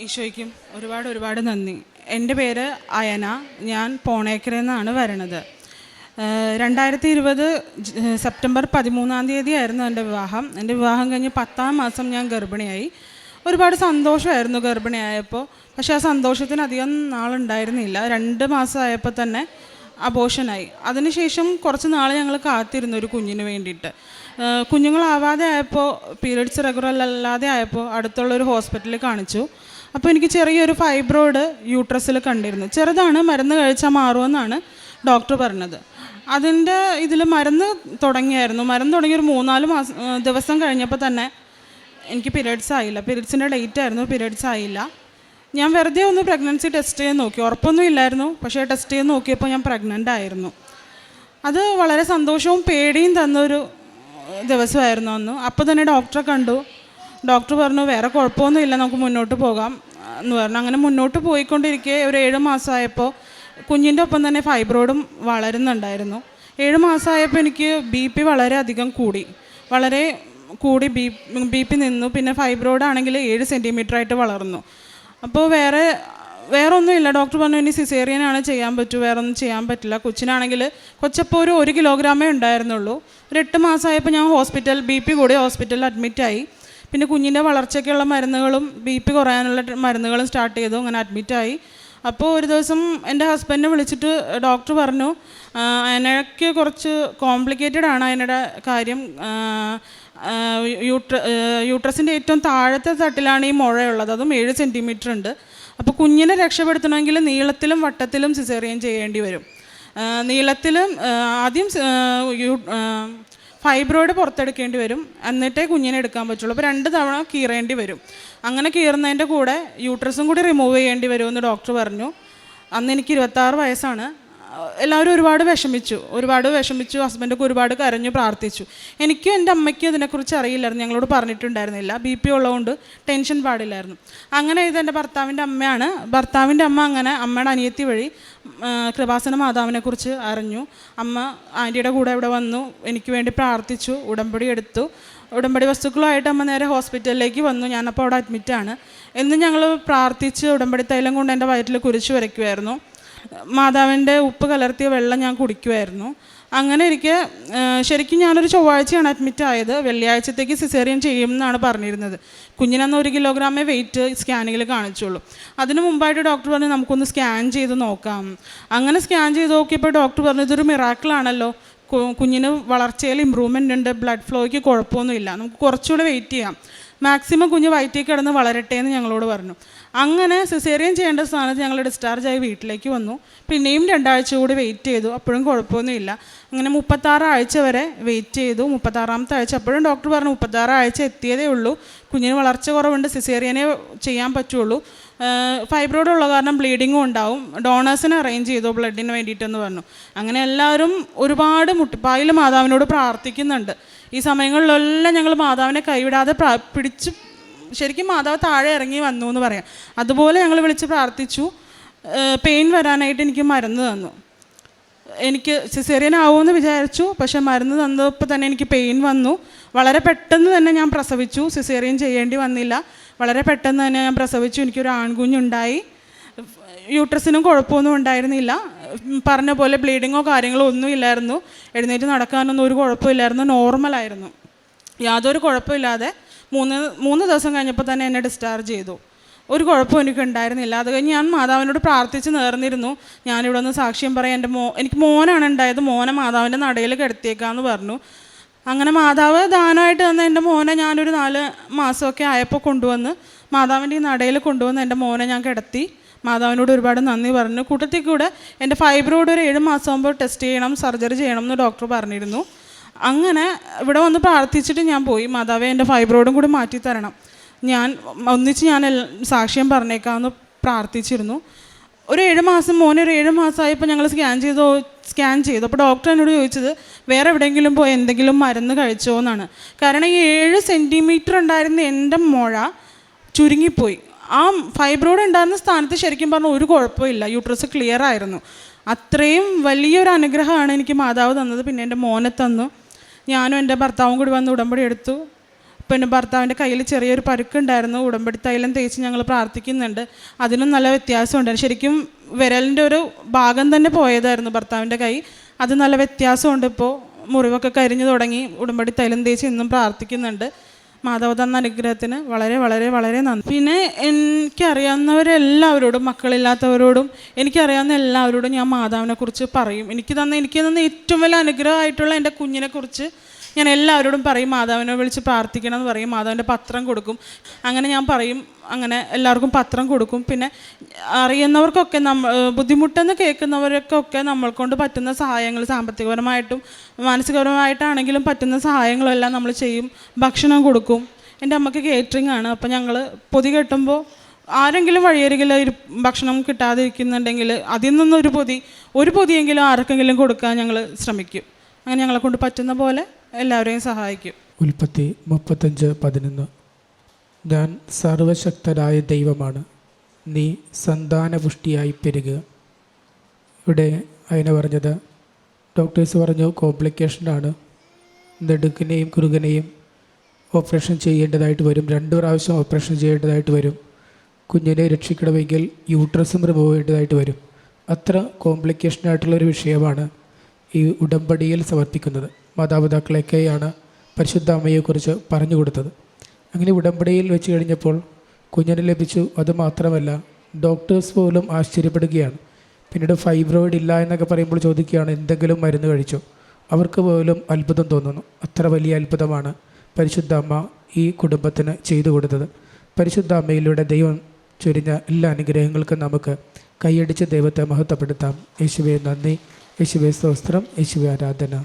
ഈശോയ്ക്കും ഒരുപാട് ഒരുപാട് നന്ദി. എന്റെ പേര് അയന. ഞാൻ പോണേക്കരയിൽ നിന്നാണ് വരണത്. രണ്ടായിരത്തി ഇരുപത് സെപ്റ്റംബർ പതിമൂന്നാം തീയതി ആയിരുന്നു എന്റെ വിവാഹം. എന്റെ വിവാഹം കഴിഞ്ഞ് പത്താം മാസം ഞാൻ ഗർഭിണിയായി. ഒരുപാട് സന്തോഷമായിരുന്നു ഗർഭിണിയായപ്പോൾ. പക്ഷേ ആ സന്തോഷത്തിന് അധികം നാളുണ്ടായിരുന്നില്ല. രണ്ട് മാസമായപ്പോൾ തന്നെ അബോഷനായി. അതിനുശേഷം കുറച്ച് നാൾ ഞങ്ങൾ കാത്തിരുന്നു ഒരു കുഞ്ഞിന് വേണ്ടിയിട്ട്. കുഞ്ഞുങ്ങളാവാതെ ആയപ്പോൾ പീരീഡ്സ് റെഗുലർ അല്ലാതെ ആയപ്പോൾ അടുത്തുള്ള ഒരു ഹോസ്പിറ്റലിൽ കാണിച്ചു. അപ്പോൾ എനിക്ക് ചെറിയൊരു ഫൈബ്രോയിഡ് യൂട്രസിൽ കണ്ടിരുന്നു. ചെറുതാണ് മരുന്ന് കഴിച്ചാൽ മാറുമെന്നാണ് ഡോക്ടർ പറഞ്ഞത്. അതിന്റെ ഇതിൽ മരുന്ന് തുടങ്ങിയായിരുന്നു. മരുന്ന് തുടങ്ങി ഒരു മൂന്നാൽ മാസം ദിവസം കഴിഞ്ഞപ്പോൾ തന്നെ എനിക്ക് പീരീഡ്സ് ആയില്ല. പീരീഡ്സിന്റെ ഡേറ്റ് ആയിരുന്നു പീരീഡ്സ് ആയില്ല. ഞാൻ വെറുതെ ഒന്ന് പ്രഗ്നൻസി ടെസ്റ്റ് ചെയ്ത് നോക്കി. ഉറപ്പൊന്നും ഇല്ലായിരുന്നു. പക്ഷേ ടെസ്റ്റ് ചെയ്ത് നോക്കിയപ്പോൾ ഞാൻ പ്രഗ്നന്റ് ആയിരുന്നു. അത് വളരെ സന്തോഷവും പേടിയും തന്നൊരു ദിവസമായിരുന്നു അന്ന്. അപ്പോൾ തന്നെ ഡോക്ടറെ കണ്ടു. ഡോക്ടർ പറഞ്ഞു വേറെ കുഴപ്പമൊന്നുമില്ല നമുക്ക് മുന്നോട്ട് പോകാം. എന്ന് പറഞ്ഞു. അങ്ങനെ മുന്നോട്ട് പോയിക്കൊണ്ടിരിക്കെ ഒരു ഏഴ് മാസമായപ്പോൾ കുഞ്ഞിന്റെ ഒപ്പം തന്നെ ഫൈബ്രോയിഡും വളരുന്നുണ്ടായിരുന്നു. ഏഴ് മാസമായപ്പോൾ എനിക്ക് ബി പി വളരെയധികം കൂടി. വളരെ കൂടി ബി ബി പി നിന്നു. പിന്നെ ഫൈബ്രോയിഡ് ആണെങ്കിൽ ഏഴ് സെന്റിമീറ്റർ ആയിട്ട് വളർന്നു. അപ്പോൾ വേറെ വേറെ ഒന്നുമില്ല ഡോക്ടർ പറഞ്ഞു ഇനി സിസേറിയൻ ആണ് ചെയ്യാൻ പറ്റൂ. വേറെ ഒന്നും ചെയ്യാൻ പറ്റില്ല. കൊച്ചിനാണെങ്കിൽ കൊച്ചപ്പോൾ ഒരു ഒരു കിലോഗ്രാമേ ഉണ്ടായിരുന്നുള്ളൂ. ഒരു എട്ട് മാസമായപ്പോൾ ഞാൻ ഹോസ്പിറ്റൽ ബി പി കൂടി ഹോസ്പിറ്റലിൽ അഡ്മിറ്റായി പിന്നെ കുഞ്ഞിന്റെ വളർച്ചയ്ക്കുള്ള മരുന്നുകളും ബി പി കുറയാനുള്ള മരുന്നുകളും സ്റ്റാർട്ട് ചെയ്തു അങ്ങനെ അഡ്മിറ്റായി അപ്പോൾ ഒരു ദിവസം എന്റെ ഹസ്ബൻഡിനെ വിളിച്ചിട്ട് ഡോക്ടർ പറഞ്ഞു അതിനൊക്കെ കുറച്ച് കോംപ്ലിക്കേറ്റഡ് ആണ് അതിനുടെ കാര്യം. യൂട്ര യൂട്രസിന്റെ ഏറ്റവും താഴത്തെ തട്ടിലാണ് ഈ മുഴയുള്ളത് അതും ഏഴ് സെന്റിമീറ്റർ ഉണ്ട്. അപ്പോൾ കുഞ്ഞിനെ രക്ഷപ്പെടുത്തണമെങ്കിൽ നീളത്തിലും വട്ടത്തിലും സിസേറിയൻ ചെയ്യേണ്ടി വരും. നീളത്തിലും ആദ്യം ഫൈബ്രോയിഡ് പുറത്തെടുക്കേണ്ടി വരും. എന്നിട്ടേ കുഞ്ഞിനെ എടുക്കാൻ പറ്റുള്ളൂ. അപ്പോൾ രണ്ട് തവണ കീറേണ്ടി വരും. അങ്ങനെ കീറുന്നതിന്റെ കൂടെ യൂട്രസും കൂടി റിമൂവ് ചെയ്യേണ്ടി വരുമെന്ന് ഡോക്ടർ പറഞ്ഞു. അന്ന് എനിക്ക് ഇരുപത്താറ് വയസ്സാണ്. എല്ലാവരും ഒരുപാട് വിഷമിച്ചു. ഒരുപാട് വിഷമിച്ചു. ഹസ്ബൻഡൊക്കെ ഒരുപാട് കരഞ്ഞു പ്രാർത്ഥിച്ചു. എനിക്കും എന്റെ അമ്മയ്ക്കും ഇതിനെക്കുറിച്ച് അറിയില്ലായിരുന്നു. ഞങ്ങളോട് പറഞ്ഞിട്ടുണ്ടായിരുന്നില്ല. ബി പി ഉള്ളതുകൊണ്ട് ടെൻഷൻ പാടില്ലായിരുന്നു. അങ്ങനെ ഇത് എന്റെ ഭർത്താവിന്റെ അമ്മയാണ്. ഭർത്താവിന്റെ അമ്മ അങ്ങനെ അമ്മയുടെ അനിയത്തി വഴി കൃപാസന മാതാവിനെക്കുറിച്ച് അറിഞ്ഞു. അമ്മ ആന്റിയുടെ കൂടെ ഇവിടെ വന്നു. എനിക്ക് വേണ്ടി പ്രാർത്ഥിച്ചു. ഉടമ്പടി എടുത്തു. ഉടമ്പടി വസ്തുക്കളുമായിട്ട് അമ്മ നേരെ ഹോസ്പിറ്റലിലേക്ക് വന്നു. ഞാനപ്പോൾ അവിടെ അഡ്മിറ്റാണ് എന്ന് ഞങ്ങൾ പ്രാർത്ഥിച്ച് ഉടമ്പടി തൈലം കൊണ്ട് എന്റെ വയറ്റിൽ കുരിച്ചു വരയ്ക്കുമായിരുന്നു. മാതാവിന്റെ ഉപ്പ് കലർത്തിയ വെള്ളം ഞാൻ കുടിക്കുമായിരുന്നു അങ്ങനെ ആ, ശരിക്കും ഞാനൊരു ചൊവ്വാഴ്ചയാണ് അഡ്മിറ്റ് ആയത്. വെള്ളിയാഴ്ചത്തേക്ക് സിസേറിയൻ ചെയ്യും എന്നാണ് പറഞ്ഞിരുന്നത്. കുഞ്ഞിനന്ന് ഒരു കിലോഗ്രാമേ വെയിറ്റ് സ്കാനിങ്ങിൽ കാണിച്ചുള്ളൂ. അതിന് മുമ്പായിട്ട് ഡോക്ടർ പറഞ്ഞു നമുക്കൊന്ന് സ്കാൻ ചെയ്ത് നോക്കാം. അങ്ങനെ സ്കാൻ ചെയ്ത് നോക്കിയപ്പോൾ ഡോക്ടർ പറഞ്ഞു ഇതൊരു മിറാക്കിളാണല്ലോ കുഞ്ഞിന് വളർച്ചയിൽ ഇമ്പ്രൂവ്മെന്റ് ഉണ്ട്. ബ്ലഡ് ഫ്ലോയ്ക്ക് കുഴപ്പമൊന്നുമില്ല. നമുക്ക് കുറച്ചുകൂടെ വെയിറ്റ് ചെയ്യാം. മാക്സിമം കുഞ്ഞ് വയറ്റിൽ കിടന്ന് വളരട്ടെ എന്ന് ഞങ്ങളോട് പറഞ്ഞു. അങ്ങനെ സിസേറിയൻ ചെയ്യേണ്ട സ്ഥാനത്ത് ഞങ്ങൾ ഡിസ്ചാർജായി വീട്ടിലേക്ക് വന്നു. പിന്നെയും രണ്ടാഴ്ച കൂടി വെയിറ്റ് ചെയ്തു. അപ്പോഴും കുഴപ്പമൊന്നുമില്ല. അങ്ങനെ മുപ്പത്താറ് ആഴ്ച വരെ വെയിറ്റ് ചെയ്തു. മുപ്പത്താറാമത്തെ ആഴ്ച അപ്പോഴും ഡോക്ടർ പറഞ്ഞു മുപ്പത്താറ് ആഴ്ച എത്തിയതേ ഉള്ളൂ. കുഞ്ഞിന് വളർച്ച കുറവുണ്ട്. സിസേറിയനെ ചെയ്യാൻ പറ്റുള്ളൂ. ഫൈബ്രോയിഡ് ഉള്ള കാരണം ബ്ലീഡിങ്ങും ഉണ്ടാവും. ഡോണേഴ്സിനെ അറേഞ്ച് ചെയ്തു ബ്ലഡിന് വേണ്ടിയിട്ടെന്ന് പറഞ്ഞു. അങ്ങനെ എല്ലാവരും ഒരുപാട് മുട്ടിപ്പായിൽ മാതാവിനോട് പ്രാർത്ഥിക്കുന്നുണ്ട്. ഈ സമയങ്ങളിലെല്ലാം ഞങ്ങൾ മാതാവിനെ കൈവിടാതെ പിടിച്ച് ശരിക്കും മാതാവ് താഴെ ഇറങ്ങി വന്നു എന്ന് പറയാം. അതുപോലെ ഞങ്ങൾ വിളിച്ച് പ്രാർത്ഥിച്ചു. പെയിൻ വരാനായിട്ട് എനിക്ക് മരുന്ന് തന്നു. എനിക്ക് സിസേറിയൻ ആവുമെന്ന് വിചാരിച്ചു. പക്ഷെ മരുന്ന് തന്നപ്പോൾ തന്നെ എനിക്ക് പെയിൻ വന്നു. വളരെ പെട്ടെന്ന് തന്നെ ഞാൻ പ്രസവിച്ചു. സിസേറിയൻ ചെയ്യേണ്ടി വന്നില്ല. വളരെ പെട്ടെന്ന് തന്നെ ഞാൻ പ്രസവിച്ചു. എനിക്കൊരു ആൺകുഞ്ഞുണ്ടായി. യൂട്രസിനും കുഴപ്പമൊന്നും ഉണ്ടായിരുന്നില്ല. പറഞ്ഞ പോലെ ബ്ലീഡിങ്ങോ കാര്യങ്ങളോ ഒന്നും ഇല്ലായിരുന്നു. എഴുന്നേറ്റ് നടക്കാനൊന്നും ഒരു കുഴപ്പമില്ലായിരുന്നു. നോർമലായിരുന്നു യാതൊരു കുഴപ്പമില്ലാതെ മൂന്ന് മൂന്ന് ദിവസം കഴിഞ്ഞപ്പോൾ തന്നെ എന്നെ ഡിസ്ചാർജ് ചെയ്തു. ഒരു കുഴപ്പവും എനിക്ക് ഉണ്ടായിരുന്നില്ല അത് കഴിഞ്ഞ് ഞാൻ മാതാവിനോട് പ്രാർത്ഥിച്ച് നേർന്നിരുന്നു. ഞാനിവിടെ ഒന്ന് സാക്ഷ്യം പറയാം എന്റെ മോ എനിക്ക് മോനാണ് ഉണ്ടായത്. മോനെ മാതാവിന്റെ നടയിൽ കിടത്തിയേക്കാന്ന് പറഞ്ഞു. അങ്ങനെ മാതാവ് ദാനമായിട്ട് തന്ന എന്റെ മോനെ ഞാനൊരു നാല് മാസമൊക്കെ ആയപ്പോൾ കൊണ്ടുവന്ന് മാതാവിന്റെ ഈ നടയിൽ കൊണ്ടുവന്ന് എന്റെ മോനെ ഞാൻ കിടത്തി. മാതാവിനോട് ഒരുപാട് നന്ദി പറഞ്ഞു. കൂട്ടത്തിൽ കൂടെ എന്റെ ഫൈബ്രോയിഡ് ഒരു ഏഴ് മാസം ആകുമ്പോൾ ടെസ്റ്റ് ചെയ്യണം സർജറി ചെയ്യണം എന്ന് ഡോക്ടർ പറഞ്ഞിരുന്നു. അങ്ങനെ ഇവിടെ വന്ന് പ്രാർത്ഥിച്ചിട്ട് ഞാൻ പോയി. മാതാവെ എന്റെ ഫൈബ്രോയിഡും കൂടി മാറ്റി തരണം. ഞാൻ ഒന്നിച്ച് ഞാൻ സാക്ഷ്യം പറഞ്ഞേക്കാമെന്ന് പ്രാർത്ഥിച്ചിരുന്നു. ഒരു ഏഴ് മാസം മോനെ ഒരു ഏഴ് മാസമായപ്പോൾ ഞങ്ങൾ സ്കാൻ ചെയ്തോ സ്കാൻ ചെയ്തു. അപ്പോൾ ഡോക്ടർ എന്നോട് ചോദിച്ചത് വേറെ എവിടെയെങ്കിലും പോയി എന്തെങ്കിലും മരുന്ന് കഴിച്ചോ? എന്നാണ്. കാരണം ഈ ഏഴ് സെന്റിമീറ്റർ ഉണ്ടായിരുന്ന എന്റെ മുഴ ചുരുങ്ങിപ്പോയി. ആ ഫൈബ്രോയിഡ് ഉണ്ടായിരുന്ന സ്ഥാനത്ത് ശരിക്കും പറഞ്ഞാൽ ഒരു കുഴപ്പമില്ല യൂട്രസ് ക്ലിയർ ആയിരുന്നു. അത്രയും വലിയൊരു അനുഗ്രഹമാണ് എനിക്ക് മാതാവ് തന്നത്. പിന്നെ എന്റെ മോനെ തന്നു. ഞാനും എന്റെ ഭർത്താവും കൂടി വന്ന് ഉടമ്പടി എടുത്തു. പിന്നെ ഭർത്താവിന്റെ കയ്യിൽ ചെറിയൊരു പരുക്കുണ്ടായിരുന്നു. ഉടമ്പടി തൈലം തേച്ച് ഞങ്ങൾ പ്രാർത്ഥിക്കുന്നുണ്ട്. അതിനും നല്ല വ്യത്യാസമുണ്ട്. ശരിക്കും വിരലിന്റെ ഒരു ഭാഗം തന്നെ പോയതായിരുന്നു ഭർത്താവിന്റെ കൈ. അത് നല്ല വ്യത്യാസമുണ്ട് ഇപ്പോൾ. മുറിവൊക്കെ കരിഞ്ഞു തുടങ്ങി. ഉടമ്പടി തൈലം തേച്ച് ഇന്നും പ്രാർത്ഥിക്കുന്നുണ്ട്. മാതാവ് തന്ന അനുഗ്രഹത്തിന് വളരെ വളരെ വളരെ നന്ദി. പിന്നെ എനിക്കറിയാവുന്നവരെല്ലാവരോടും മക്കളില്ലാത്തവരോടും എനിക്കറിയാവുന്ന എല്ലാവരോടും ഞാൻ മാതാവിനെ കുറിച്ച് പറയും. എനിക്ക് തന്ന എനിക്ക് തന്ന ഏറ്റവും വലിയ അനുഗ്രഹമായിട്ടുള്ള എന്റെ കുഞ്ഞിനെ കുറിച്ച് ഞാൻ എല്ലാവരോടും പറയും മാതാവിനെ വിളിച്ച് പ്രാർത്ഥിക്കണം എന്ന് പറയും മാതാവിന്റെ പത്രം കൊടുക്കും. അങ്ങനെ ഞാൻ പറയും അങ്ങനെ എല്ലാവർക്കും പത്രം കൊടുക്കും. പിന്നെ അറിയുന്നവർക്കൊക്കെ നമ്മൾ ബുദ്ധിമുട്ടെന്ന് കേൾക്കുന്നവർക്കൊക്കെ നമ്മൾക്കൊണ്ട് പറ്റുന്ന സഹായങ്ങൾ സാമ്പത്തികപരമായിട്ടും മാനസികപരമായിട്ടാണെങ്കിലും പറ്റുന്ന സഹായങ്ങളെല്ലാം നമ്മൾ ചെയ്യും. ഭക്ഷണം കൊടുക്കും. എന്റെ അമ്മയ്ക്ക് കേറ്ററിംഗ് ആണ്. അപ്പോൾ ഞങ്ങൾ പൊതി കെട്ടുമ്പോൾ ആരെങ്കിലും വഴിയരികിൽ ഭക്ഷണം കിട്ടാതിരിക്കുന്നുണ്ടെങ്കിൽ അതിൽ നിന്നൊരു പൊതി ഒരു പൊതിയെങ്കിലും ആർക്കെങ്കിലും കൊടുക്കാൻ ഞങ്ങൾ ശ്രമിക്കും. അങ്ങനെ ഞങ്ങളെ കൊണ്ട് പറ്റുന്ന പോലെ എല്ലാവരെയും സഹായിക്കും. ഉൽപ്പത്തി മുപ്പത്തഞ്ച് പതിനൊന്ന്. ഞാൻ സർവശക്തരായ ദൈവമാണ്. നീ സന്താനപുഷ്ടിയായി പെരുകുക. ഇവിടെ അതിനെ പറഞ്ഞത് ഡോക്ടേഴ്സ് പറഞ്ഞു കോംപ്ലിക്കേഷനാണ്. നെടുക്കിനെയും കുറുകനെയും ഓപ്പറേഷൻ ചെയ്യേണ്ടതായിട്ട് വരും. രണ്ട് പ്രാവശ്യം ഓപ്പറേഷൻ ചെയ്യേണ്ടതായിട്ട് വരും. കുഞ്ഞിനെ രക്ഷിക്കണമെങ്കിൽ യൂട്രസും റിമൂവ് ചെയ്യേണ്ടതായിട്ട് വരും. അത്ര കോംപ്ലിക്കേഷനായിട്ടുള്ളൊരു വിഷയമാണ് ഈ ഉടമ്പടിയിൽ സമർപ്പിക്കുന്നത്. മാതാപിതാക്കളൊക്കെയാണ് പരിശുദ്ധ അമ്മയെക്കുറിച്ച് പറഞ്ഞു കൊടുത്തത്. അങ്ങനെ ഉടമ്പടിയിൽ വെച്ച് കഴിഞ്ഞപ്പോൾ കുഞ്ഞിന് ലഭിച്ചു അതുമാത്രമല്ല ഡോക്ടേഴ്സ് പോലും ആശ്ചര്യപ്പെടുകയാണ്. പിന്നീട് ഫൈബ്രോയിഡ് ഇല്ല എന്നൊക്കെ പറയുമ്പോൾ ചോദിക്കുകയാണ് എന്തെങ്കിലും മരുന്ന് കഴിച്ചോ? അവർക്ക് പോലും അത്ഭുതം തോന്നുന്നു. അത്ര വലിയ അത്ഭുതമാണ് പരിശുദ്ധ അമ്മ ഈ കുടുംബത്തിന് ചെയ്തു കൊടുത്തത്. പരിശുദ്ധ അമ്മയിലൂടെ ദൈവം ചൊരിഞ്ഞ എല്ലാ അനുഗ്രഹങ്ങൾക്കും നമുക്ക് കൈയടിച്ച് ദൈവത്തെ മഹത്വപ്പെടുത്താം. യേശുവെ നന്ദി. യേശുവെ സ്തോത്രം. യേശുവെ ആരാധന.